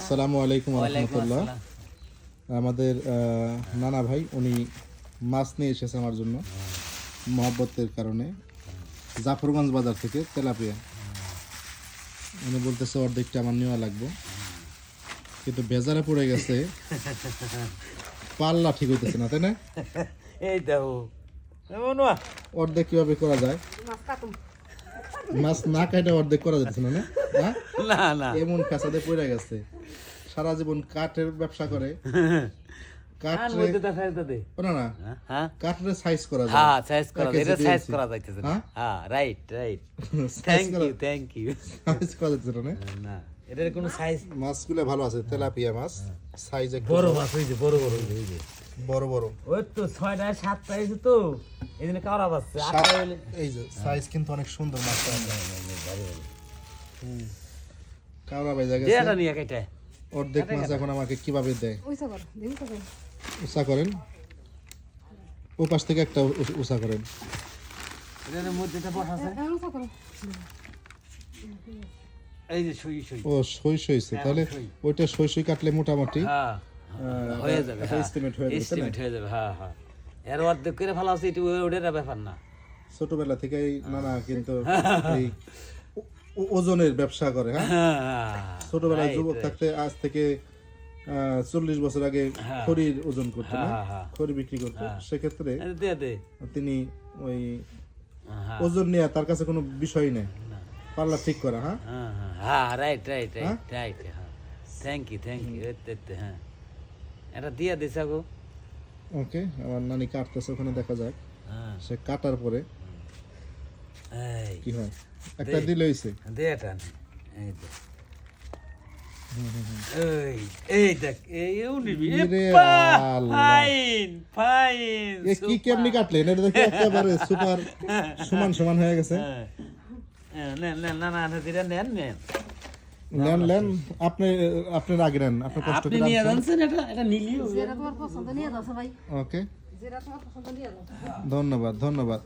আসসালামু আলাইকুম রহমতুল্লাহ। আমাদের নানা ভাই উনি মাছ নিয়ে এসেছে আমার জন্য মহব্বতের কারণে। জাফরগঞ্জ বাজার থেকে তেলাপিয়া। উনি বলতেছে অর্ধেকটা আমার নেওয়া লাগবে। কিন্তু বেজারে পড়ে গেছে। পাল্লা ঠিক হইতেছে না তাই না? এই দেখো। না অর্ধেক কীভাবে করা যায়? মাছ না কাটে অর্ধেক করা যাচ্ছে না না? হ্যাঁ? না না। এমন ফ্যাসাদে পড়ে গেছে। সারা জীবন কাঠের ব্যবসা করে। না না। কাঠরে সাইজ করা যায়। হ্যাঁ সাইজ করা তাকে এটা সাইজ করা যাইতেছে। না হ্যাঁ? হ্যাঁ right right thank you thank you size করা যাচ্ছে না না? এটার কোনো সাইজ মাছগুলো ভালো আছে তেলাপিয়া মাছ। সাইজ বড় মাছ হইছে বড় বড় হইছে বড় বড়। ওই তো ছয়টা সাতটা হয়েছে তো। এই জন্য পাচ্ছে এই যে সাইজ কিন্তু অনেক সুন্দর মাছটা কামড়া বেজা যে এটা নিয়ে কেটে অর্ধেক মাছ এখন আমাকে কীভাবে দেয়? উষা করেন। ও পাশ থেকে একটা উষা করেন। এই যে সুই সুই। ও সই সইছে তাহলে ওইটা সই সই কাটলে মোটামুটি হ্যাঁ। হয়ে যাবে হয়ে। যাবে, এস্টিমেট হয়ে যাবে হ্যাঁ হ্যাঁ। এর অর্ধেক করে ভালো আছে এটা ওটার ব্যাপার না। ছোটবেলা থেকেই নানা কিন্তু এই ওজনের ব্যবসা করে হ্যাঁ? ছোটবেলায় যুবক থাকতে আজ থেকে চল্লিশ বছর আগে খড়ির ওজন করতো না। খড়ি বিক্রি করতো সেক্ষেত্রে তিনি ওই ওজন নিয়ে তার কাছে কোনো বিষয় নেই। পাল্লা ঠিক করা হ্যাঁ? হ্যাঁ হ্যাঁ। হ্যাঁ রাইট রাইট রাইট রাইট হ্যাঁ। থ্যাংক ইউ থ্যাংক ইউ হ্যাঁ। এটা দিয়ে দিছে গো ওকে আমার নানি কাটতেছে ওখানে দেখা যাক হ্যাঁ সে কাটার পরে এই কি হয় একটা দিলে হইছে দে এটা এই দে এই এই দেখ এই নিবি ফাইন ফাইন এ কি কেমনি কাটলেন এটা দেখে একেবারে সুপার সমান সমান হয়ে গেছে নেন নেন না না না দিরা নেন নেন নেন নেন। আপনি আপনি আগে নেন। আপনার কষ্ট আপনি নিয়ে। যাচ্ছেন এটা এটা নিলিও যেটা তোমার পছন্দ নিয়ে যাও ভাই ওকে। যেটা তোমার পছন্দ নিয়ে যাও। ধন্যবাদ ধন্যবাদ।